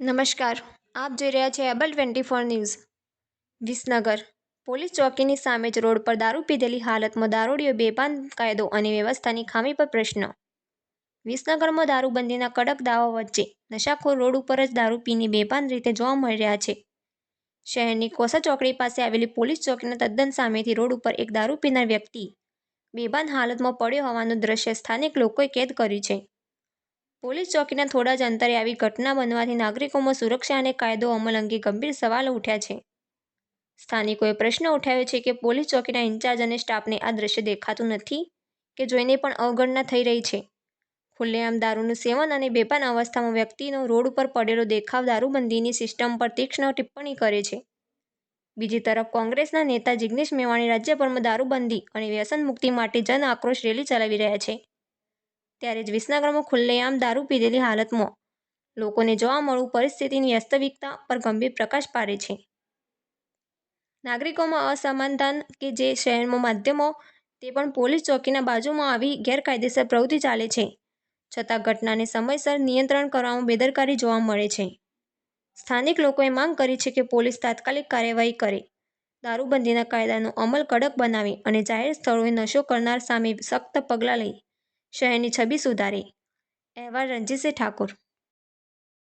નમસ્કાર. આપ જોઈ રહ્યા છે able twenty four news. Visnagar. Police ચોકીની સામે જ રોડ પર દારૂ પીધેલી હાલતમાં દારૂડીઓ, બેભાન કાયદો અને વ્યવસ્થાની ખામી પર પ્રશ્ન. વિસનગરમાં દારૂબંધીના કડક દાવા વચ્ચે નશાખોર રોડ ઉપર જ દારૂ પીને બેભાન રીતે જોવા મળી રહ્યા છે. શહેરની કોસા ચોકડી પાસે આવેલી પોલીસ ચોકીના તદ્દન સામેથી રોડ ઉપર એક દારૂ પીનાર વ્યક્તિ બેભાન હાલતમાં પડ્યો હોવાનું દ્રશ્ય સ્થાનિક લોકોએ કેદ કર્યું છે. પોલીસ ચોકીના થોડા જ અંતરે આવી ઘટના બનવાથી નાગરિકોમાં સુરક્ષા અને કાયદો અમલ અંગે ગંભીર સવાલો ઉઠ્યા છે. સ્થાનિકોએ પ્રશ્ન ઉઠાવ્યો છે કે પોલીસ ચોકીના ઇન્ચાર્જ અને સ્ટાફને આ દ્રશ્ય દેખાતું નથી કે જોઈને પણ અવગણના થઈ રહી છે. ખુલ્લેઆમ દારૂનું સેવન અને બેભાન અવસ્થામાં વ્યક્તિનો રોડ ઉપર પડેલો દેખાવ દારૂબંધીની સિસ્ટમ પર તીક્ષ્ણ ટિપ્પણી કરે છે. બીજી તરફ કોંગ્રેસના નેતા જિગ્નેશ મેવાણી રાજ્યભરમાં દારૂબંધી અને વ્યસન મુક્તિ માટે જન આક્રોશ રેલી ચલાવી રહ્યા છે. ત્યારે જ વિસનગરમાં ખુલ્લેઆમ દારૂ પીધેલી હાલતમાં. લોકોને જોવા મળવું પરિસ્થિતિની વાસ્તવિકતા પર ગંભીર પ્રકાશ પાડે છે. નાગરિકોમાં અસમાનતાન કે જે શહેરમાં માધ્યમો, તે પણ પોલીસ ચોકીના બાજુમાં આવી ગેરકાયદેસર પ્રવૃત્તિ ચાલે છે. છતાં ઘટનાને સમયસર નિયંત્રણ કરવામાં બેદરકારી જોવા મળે છે. સ્થાનિક લોકોએ માંગ કરી છે કે પોલીસ તાત્કાલિક કાર્યવાહી કરે. દારૂબંધીના કાયદાનો અમલ કડક બનાવે અને જાહેર સ્થળોએ નશો કરનાર સામે સખ્ત પગલાં લઈ શહેરની છબી સુધારી. અહેવાલ રણજીતસિંહ ઠાકોર.